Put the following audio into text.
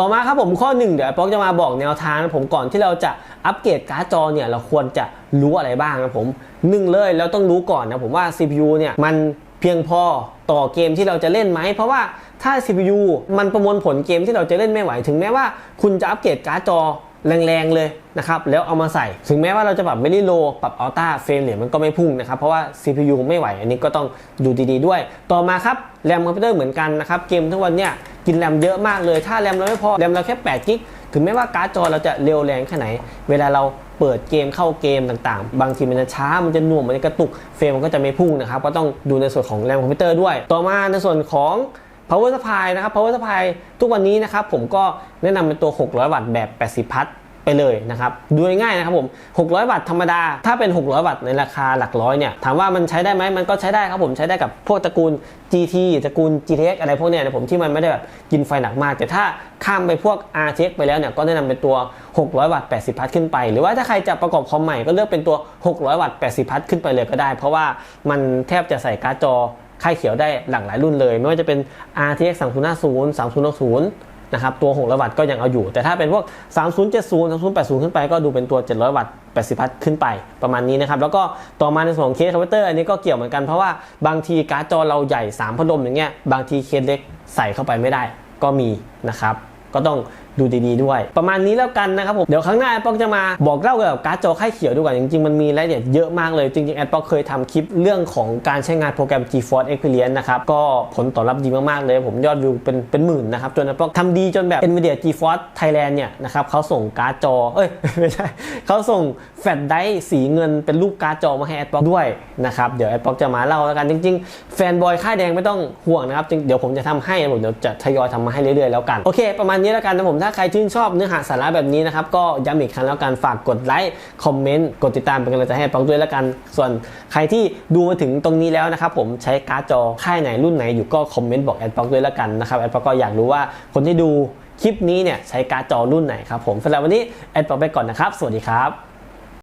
ต่อมาครับผมข้อหนึ่งเดี๋ยวป๊อกจะมาบอกแนวทางผมก่อนที่เราจะอัปเกรดการ์ดจอเนี่ยเราควรจะรู้อะไรบ้างนะผมหนึ่งเลยเราต้องรู้ก่อนนะผมว่า CPU เนี่ยมันเพียงพอต่อเกมที่เราจะเล่นไหม เพราะว่าถ้า CPU มันประมวลผลเกมที่เราจะเล่นไม่ไหวถึงแม้ว่าคุณจะอัปเกรดการ์ดจอแรงๆเลยนะครับแล้วเอามาใส่ถึงแม้ว่าเราจะปรับไม่ได้โลปรับอัลต้าเฟรมเนี่ยมันก็ไม่พุ่งนะครับ เพราะว่า CPU ไม่ไหว อันนี้ก็ต้องดูดีๆด้วย ต่อมาครับแรมคอมพิวเตอร์เหมือนกันนะครับเกมทุกวันเนี่ย กินแรมเยอะมากเลย ถ้าแรมเราไม่พอแรมเราแค่8กิกถึงแม้ว่าการ์ดจอเราจะเร็วแรงแค่ไหน เวลาเราเปิดเกมเข้าเกมต่างๆ บางทีมันจะช้า มันจะหน่วงมันจะกระตุก เฟรมมันก็จะไม่พุ่งนะครับ ก็ต้องดูในส่วนของแรมคอมพิวเตอร์ด้วย ต่อมาในส่วนของ power supply นะครับ power supply ทุกวันนี้นะครับผมก็แนะนำเป็นตัว 600 วัตต์แบบ 80 พัท ไปเลยนะครับดูง่ายๆนะครับผม 600 วัตต์ธรรมดา ถ้าเป็น 600 วัตต์ในราคาหลักร้อยเนี่ย ถามว่ามันใช้ได้ไหมมันก็ใช้ได้ครับผมใช้ได้กับพวกตระกูล GT ตระกูล GTX อะไรพวกเนี้ยนะผมที่มันไม่ได้แบบกินไฟหนักมาก แต่ถ้าข้ามไปพวก RTX ไปแล้วเนี่ยก็แนะนำเป็นตัว 600 วัตต์ 80 พัทขึ้นไป หรือว่าถ้าใครจะประกอบคอมใหม่ก็เลือกเป็นตัว 600 วัตต์ 80 พัทขึ้นไปเลยก็ได้ เพราะว่ามันแทบจะใส่การ์ดจอค่ายเขียวได้หลากหลายรุ่นเลย ไม่ว่าจะเป็น RTX 3050 3060 นะครับตัว 600 วัตต์ก็ยังเอาอยู่ แต่ถ้าเป็นพวก 3070 3080 ขึ้นไปก็ดูเป็นตัว 700 วัตต์ 80 พัทขึ้นไปประมาณนี้นะครับ แล้วก็ต่อมาในส่วนของเคสคอมพิวเตอร์อันนี้ก็เกี่ยวเหมือนกันเพราะว่าบางทีการ์ดจอเราใหญ่ 3 พัดลมอย่างเงี้ยบางทีเคสเล็กใส่เข้าไปไม่ได้ก็มีนะครับ ก็ต้อง ดูดีๆด้วย ประมาณนี้แล้วกันนะครับผมเดี๋ยวครั้งหน้าแอดป๊อกจะมาบอกเล่าเกี่ยวกับการ์ดจอค่ายเขียวด้วยกันจริงๆมันมีรายละเอียดเยอะมากเลยจริงๆแอดป๊อกเคยทำคลิปเรื่องของการใช้งานโปรแกรม GeForce Experience นะครับก็ผลตอบรับดีมากๆเลย ผมยอดวิวเป็นเป็นหมื่นนะครับจนแอดป๊อกทำดีจนแบบ Nvidia GeForce Thailand เนี่ยนะครับเขาส่งการ์ดจอเอ้ยไม่ใช่เขาส่งแฟลชไดร์สีเงินเป็นรูปการ์ดจอมาให้แอดป๊อกด้วยนะครับเดี๋ยวแอดป๊อกจะมาเล่าแล้วกันจริง ๆ แฟนบอยค่ายแดงไม่ต้องห่วงนะครับเดี๋ยวผมจะทำให้ผมเดี๋ยวจะทยอยทำมาให้เรื่อยๆแล้วกันโอเค ประมาณนี้แล้วกันนะผมถ้าใครชื่นชอบเนื้อหาสาระแบบนี้นะครับ ก็ย้ำอีกครั้งแล้วกันฝากกดไลค์คอมเมนต์กดติดตามเป็นกำลังใจให้ป๊อกด้วยแล้วกัน ส่วนใครที่ดูมาถึงตรงนี้แล้วนะครับผมใช้การ์ดจอค่ายไหนรุ่นไหนอยู่ก็คอมเมนต์บอกแอดป๊อกด้วยแล้วกันนะครับแอดป๊อกก็อยากรู้ว่าคนที่ดูคลิปนี้เนี่ยใช้การ์ดจอรุ่นไหนครับผมสำหรับวันนี้แอดป๊อกไปก่อนนะครับ สวัสดีครับ